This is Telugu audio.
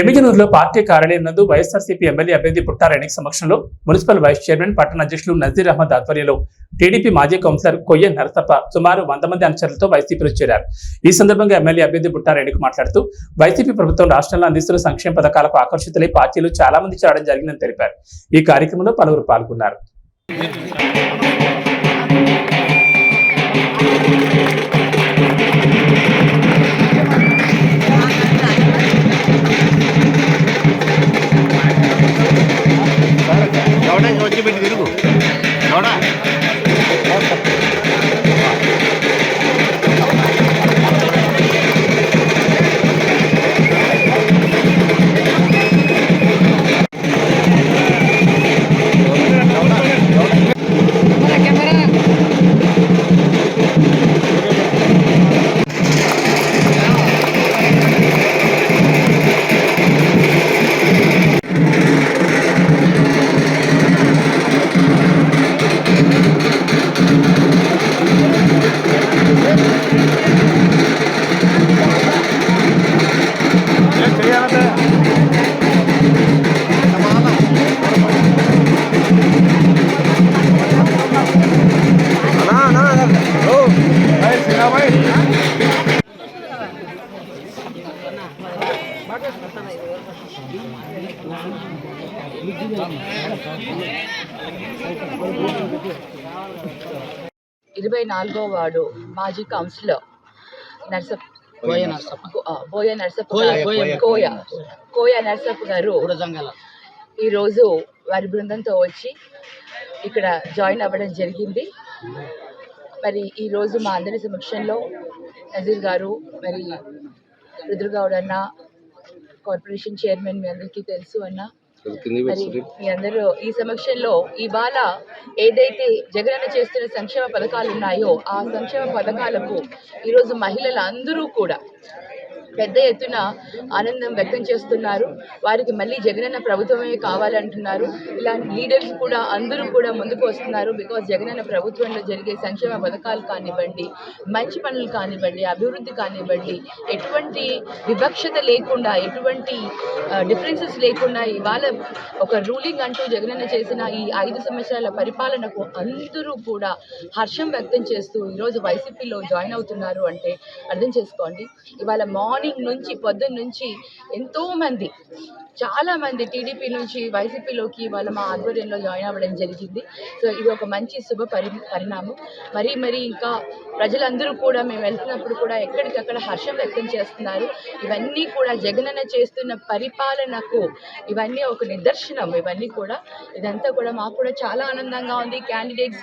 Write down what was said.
ఎమిగనూరులో పార్టీ కార్యాలయం నందు వైఎస్ఆర్సీపీ ఎమ్మెల్యే అభ్యర్థి పుట్టారెడ్డి సమక్షంలో మున్సిపల్ వైస్ చైర్మన్ పట్టణ అధ్యక్షులు నజీర్ అహ్మద్ ఆధ్వర్యంలో టీడీపీ మాజీ కౌన్సిలర్ కొయ్య నరసప్ప సుమారు వంద మంది అనుచరులతో వైసీపీలో చేరారు. ఈ సందర్భంగా ఎమ్మెల్యే అభ్యర్థి పుట్టారెడ్డికి మాట్లాడుతూ వైసీపీ ప్రభుత్వం రాష్ట్రంలో అందిస్తున్న సంక్షేమ పథకాలకు ఆకర్షితులై పార్టీలు చాలా మంది చేరడం జరిగిందని తెలిపారు. ఈ కార్యక్రమంలో పలువురు పాల్గొన్నారు. వచ్చి ఇరవై నాలుగో వార్డు మాజీ కౌన్సిలర్ బోయ నర్సప్ప కోయ, కోయ. నర్సప్ప గారు ఈరోజు వారి బృందంతో వచ్చి ఇక్కడ జాయిన్ అవ్వడం జరిగింది. మరి ఈరోజు మా అందరి సమక్షంలో నజీర్ గారు మరి రుద్రగౌడ్ అన్న కార్పొరేషన్ చైర్మన్ మీ అందరికీ తెలుసు అన్న. మీ అందరూ ఈ సమక్షంలో ఇవాళ ఏదైతే జగనన్న చేస్తున్న సంక్షేమ పథకాలు ఉన్నాయో ఆ సంక్షేమ పథకాలకు ఈరోజు మహిళలు అందరూ కూడా పెద్ద ఎత్తున ఆనందం వ్యక్తం చేస్తున్నారు. వారికి మళ్ళీ జగనన్న ప్రభుత్వమే కావాలంటున్నారు. ఇలాంటి లీడర్స్ కూడా అందరూ కూడా ముందుకు వస్తున్నారు. బికాజ్ జగనన్న ప్రభుత్వంలో జరిగే సంక్షేమ పథకాలు కానివ్వండి మంచి పనులు కానివ్వండి అభివృద్ధి కానివ్వండి ఎటువంటి వివక్షత లేకుండా ఎటువంటి డిఫరెన్సెస్ లేకుండా ఇవాళ ఒక రూలింగ్ అంటూ జగనన్న చేసిన ఈ ఐదు సంవత్సరాల పరిపాలనకు అందరూ కూడా హర్షం వ్యక్తం చేస్తూ ఈరోజు వైసీపీలో జాయిన్ అవుతున్నారు అంటే అర్థం చేసుకోండి. ఇవాళ మార్నింగ్ నుంచి పొద్దున్న నుంచి ఎంతో మంది చాలా మంది టీడీపీ నుంచి వైసీపీలోకి వాళ్ళ మా ఆధ్వర్యంలో జాయిన్ అవ్వడం జరిగింది. సో ఇది ఒక మంచి శుభ పరి పరిణామం. మరి మరి ఇంకా ప్రజలందరూ కూడా మేము వెళ్తున్నప్పుడు కూడా ఎక్కడికక్కడ హర్షం వ్యక్తం చేస్తున్నారు. ఇవన్నీ కూడా జగనన్న చేస్తున్న పరిపాలనకు ఇవన్నీ ఒక నిదర్శనం. ఇవన్నీ కూడా ఇదంతా కూడా మాకు కూడా చాలా ఆనందంగా ఉంది. క్యాండిడేట్స్